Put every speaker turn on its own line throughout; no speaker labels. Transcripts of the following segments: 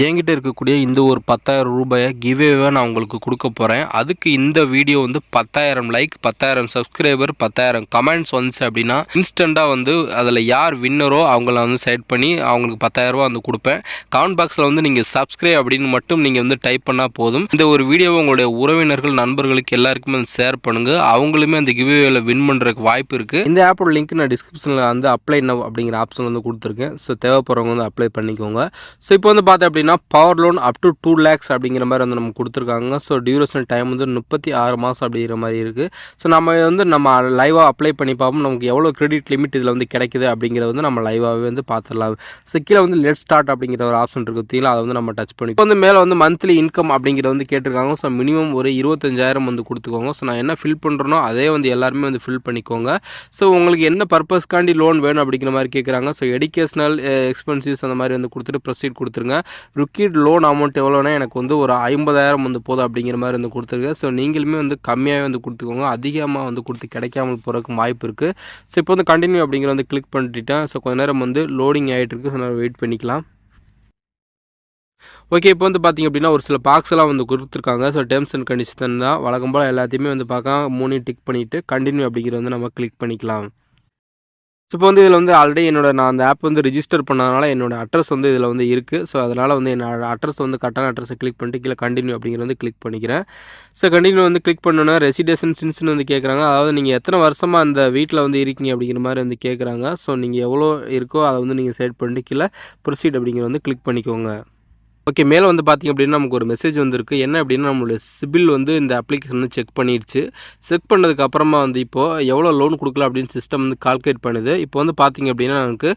என்கிட்ட இருக்கக்கூடிய இந்த ஒரு பத்தாயிரம் ரூபாயை கிவேவாக நான் உங்களுக்கு கொடுக்க போகிறேன் அதுக்கு இந்த வீடியோ வந்து பத்தாயிரம் லைக் பத்தாயிரம் சப்ஸ்கிரைபர் பத்தாயிரம் கமெண்ட்ஸ் வந்துச்சு அப்படின்னா இன்ஸ்டண்ட்டாக வந்து அதில் யார் வின்னரோ அவங்கள வந்து செலக்ட் பண்ணி அவங்களுக்கு பத்தாயிரம் ரூபா வந்து கொடுப்பேன். கமெண்ட் பாக்ஸில் வந்து நீங்கள் சப்ஸ்கிரைப் அப்படின்னு மட்டும் நீங்கள் வந்து டைப் பண்ணால் போதும். இந்த ஒரு வீடியோவை உங்களுடைய உறவினர்கள் நண்பர்களுக்கு எல்லாருக்குமே வந்து ஷேர் பண்ணுங்கள் அவங்களுமே அந்த கிவேவில் வின் பண்ணுறதுக்கு வாய்ப்பு இருக்குது இந்த ஆப்போட லிங்க் நான் டிஸ்கிரிப்ஷனில் வந்து அப்ளை நவ் அப்படிங்கிற ஆப்ஷன் வந்து கொடுத்துருக்கேன். ஸோ தேவைப்படுறவங்க வந்து அப்ளை பண்ணிக்கோங்க. ஸோ இப்போ வந்து பார்த்தேன் அப்படின்னா power loan up to two lakhs அப்படிங்கிற மாதிரி வந்து நம்ம கொடுத்துருக்காங்க. ஸோ டியூரேஷன் டைம் வந்து முப்பத்தி ஆறு மாதம் அப்படிங்கிற மாதிரி இருக்குது ஸோ நம்ம வந்து நம்ம லைவாக அப்ளை பண்ணி பார்ப்போம். நமக்கு எவ்வளோ கிரெடிட் லிமிட் இதில் வந்து கிடைக்குது அப்படிங்கிறத வந்து நம்ம லைவாகவே வந்து பார்த்துடலாம். ஸோ கீழே வந்து லெட் ஸ்டார்ட் அப்படிங்கிற ஒரு ஆப்ஷன் இருக்குது பார்த்தீங்களா? அதை வந்து நம்ம டச் பண்ணி வந்து மேலே வந்து மந்த்லி இன்கம் அப்படிங்கிறத வந்து கேட்டிருக்காங்க. ஸோ மினிமம் ஒரு இருபத்தஞ்சாயிரம் வந்து கொடுத்துக்கோங்க. ஸோ நான் என்ன ஃபில் பண்ணுறனோ அதே வந்து எல்லாருமே வந்து ஃபில் பண்ணிக்கோங்க. ஸோ உங்களுக்கு என்ன பர்பஸ்க்காண்டி லோன் வேணும் அப்படிங்கிற மாதிரி கேட்குறாங்க. ஸோ எடுகேஷனல் எக்ஸ்பென்சிவ்ஸ் அந்த மாதிரி வந்து கொடுத்துட்டு ப்ரொசீட் கொடுத்துருங்க. ருக்கீட் லோன் அமௌண்ட் எவ்வளோனா எனக்கு வந்து ஒரு ஐம்பதாயிரம் வந்து போதும் அப்படிங்கிற மாதிரி வந்து கொடுத்துருக்கேன் ஸோ நீங்களுமே வந்து கம்மியாகவே வந்து கொடுத்துக்கோங்க. அதிகமாக வந்து கொடுத்து கிடைக்காமல் போகிறதுக்கு வாய்ப்பு இருக்குது ஸோ இப்போ வந்து கண்டினியூ அப்படிங்கிற வந்து கிளிக் பண்ணிட்டேன். ஸோ கொஞ்ச நேரம் வந்து லோடிங் ஆகிட்டு இருக்கு. ஸோ நான் வெயிட் பண்ணிக்கலாம். ஓகே இப்போ வந்து பார்த்திங்க அப்படின்னா ஒரு சில பாக்ஸ்லாம் வந்து கொடுத்துருக்காங்க. ஸோ டேர்ம்ஸ் அண்ட் கண்டிஷன் தான். வழக்கம் போல் எல்லாத்தையுமே வந்து பார்க்க மூணையும் டிக் பண்ணிவிட்டு கண்டினியூ அப்படிங்கிறத வந்து நம்ம கிளிக் பண்ணிக்கலாம். ஸோ இப்போ வந்து இதில் வந்து ஆல்ரெடி என்னோட நான் அந்த ஆப் வந்து ரிஜிஸ்டர் பண்ணதுனால என்னோட அட்ரஸ் வந்து இதில் வந்து இருக்குது ஸோ அதனால் வந்து என்னோட அட்ரஸ் வந்து கரெக்டான அட்ரஸை கிளிக் பண்ணிட்டு கீழே கண்டினியூ அப்படிங்கிற வந்து கிளிக் பண்ணிக்கிறேன். ஸோ கண்டினியூ வந்து கிளிக் பண்ணோன்னா ரெசிடேஷன் சின்ஸ்னு வந்து கேட்குறாங்க அதாவது நீங்கள் எத்தனை வருஷமாக அந்த வீட்டில் வந்து இருக்கீங்க அப்படிங்கிற மாதிரி வந்து கேட்குறாங்க ஸோ நீங்கள் எவ்வளோ இருக்கோ அதை வந்து நீங்கள் செட் பண்ணிட்டு கீழே ப்ரொசீட் அப்படிங்கிற வந்து கிளிக் பண்ணிக்கோங்க. ஓகே மேலே வந்து பார்த்திங்க அப்படின்னா நமக்கு ஒரு மெசேஜ் வந்திருக்கு. என்ன அப்படின்னா நம்மளுடைய சிபில் வந்து இந்த அப்ளிகேஷன் வந்து செக் பண்ணிடுச்சு. செக் பண்ணதுக்கு அப்புறமா வந்து இப்போது எவ்வளோ லோன் கொடுக்கலாம் அப்படின்னு சிஸ்டம் வந்து கால்குலேட் பண்ணுது. இப்போ வந்து பார்த்திங்க அப்படின்னா நமக்கு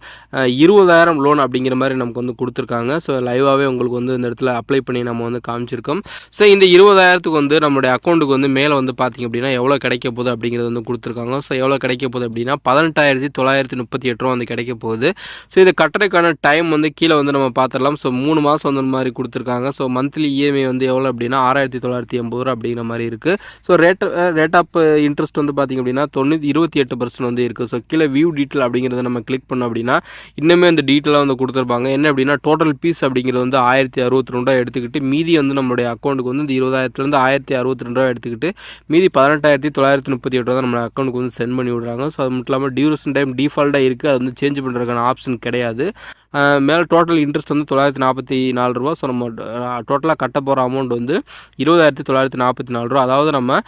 இருபதாயிரம் லோன் அப்படிங்கிற மாதிரி நமக்கு வந்து கொடுத்துருக்காங்க. ஸோ லைவாகவே உங்களுக்கு வந்து இந்த இடத்துல அப்ளை பண்ணி நம்ம வந்து காமிச்சிருக்கோம். ஸோ இந்த இருபதாயிரத்துக்கு வந்து நம்மளுடைய அக்கௌண்ட்டுக்கு வந்து மேலே வந்து பார்த்திங்க அப்படின்னா எவ்வளோ கிடைக்க போகுது அப்படிங்கிறது வந்து கொடுத்துருக்காங்க. ஸோ எவ்வளோ கிடைக்க போகுது அப்படின்னா பதினெட்டாயிரத்தி தொள்ளாயிரத்தி முப்பத்தி எட்டு ரூபா வந்து கிடைக்க போகுது. ஸோ இது கட்டுறதுக்கான டைம் வந்து கீழே வந்து நம்ம பார்த்துடலாம் ஸோ மூணு மாதம் வந்து மாதிரி கொடுத்துருக்காங்க. ஸோ மந்த்லி இஎம்ஐ வந்து எவ்வளோ அப்படின்னா ஆறாயிரத்தி தொள்ளாயிரத்தி எண்பது ரூபா அப்படிங்கிற மாதிரி இருக்குது so rate rate of interest வந்து பார்த்திங்க அப்படின்னா தொண்ணூற்றி இருபத்தி எட்டு பர்சன்ட் வந்து இருக்குது ஸோ கீழே வியூ டீட்டெயில் அப்படிங்கிறத நம்ம கிளிக் பண்ணோம் அப்படின்னா இன்னுமே அந்த டீட்டெயிலாக வந்து கொடுத்துருப்பாங்க. என்ன அப்படின்னா டோட்டல் பீஸ் அப்படிங்கிறது வந்து ஆயிரத்தி அறுபத்தி ரெண்டு எடுத்துக்கிட்டு மீதி வந்து நம்மளுடைய அக்கௌண்ட்டுக்கு வந்து இந்த இருபதாயிரத்துலேருந்து ஆயிரத்தி அறுபத்தி ரெண்டு ரூபா எடுத்துக்கிட்டு மீதி பதினெட்டாயிரத்தி தொள்ளாயிரத்தி முப்பத்தி எட்டு ரூபா நம்ம அக்கௌண்ட்டுக்கு வந்து சென்ட் பண்ணி விடுறாங்க. ஸோ அது மட்டும் இல்லாமல் டியூரேஷன் டைம் டிஃபால்ட்டாக இருக்குது அது வந்து சேஞ்ச் பண்ணுறதுக்கான ஆப்ஷன் கிடையாது. மேலே டோட்டல் இன்ட்ரெஸ்ட் வந்து தொள்ளாயிரத்தி நாற்பத்தி நாலு ரூபா. ஸோ நம்ம டோட்டலாக கட்ட போகிற அமௌண்ட் வந்து இருபதாயிரத்தி தொள்ளாயிரத்தி நாற்பத்தி நாலு ரூபா. அதாவது நம்ம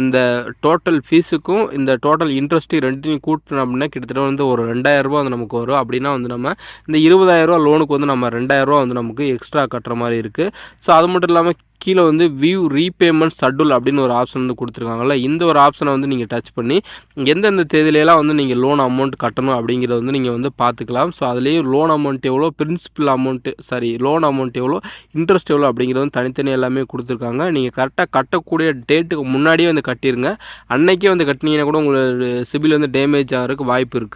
இந்த டோட்டல் ஃபீஸுக்கும் இந்த டோட்டல் இன்ட்ரெஸ்ட்டு ரெண்டையும் கூட்டணும் அப்படின்னா கிட்டத்தட்ட வந்து ஒரு ரெண்டாயிரரூபா வந்து நமக்கு வரும். அப்படின்னா வந்து நம்ம இந்த இருபதாயிரரூபா லோனுக்கு வந்து நம்ம ரெண்டாயிரரூபா வந்து நமக்கு எக்ஸ்ட்ரா கட்டுற மாதிரி இருக்குது ஸோ அது மட்டும் இல்லாமல் கீழே வந்து வியூ ரீபேமெண்ட் ஷெட்யூல் அப்படின்னு ஒரு ஆப்ஷன் வந்து கொடுத்துருக்காங்கல்ல இந்த ஒரு ஆப்ஷனை வந்து நீங்கள் டச் பண்ணி எந்தெந்த தேதியிலலாம் வந்து நீங்கள் லோன் அமௌண்ட் கட்டணும் அப்படிங்கிறத வந்து நீங்கள் வந்து பார்த்துக்கலாம். ஸோ அதுலேயும் லோன் அமௌண்ட் எவ்வளோ principal amount sorry loan amount எவ்வளோ இன்ட்ரெஸ்ட் எவ்வளோ அப்படிங்கிறது வந்து தனித்தனி எல்லாமே கொடுத்துருக்காங்க. நீங்கள் கரெக்டாக கட்டக்கூடிய டேட்டுக்கு முன்னாடியே வந்து கட்டிடுங்க அன்னைக்கே வந்து கட்டினீங்கன்னா கூட உங்களுக்கு சிபில் வந்து டேமேஜ் ஆகிறதுக்கு வாய்ப்பு இருக்குது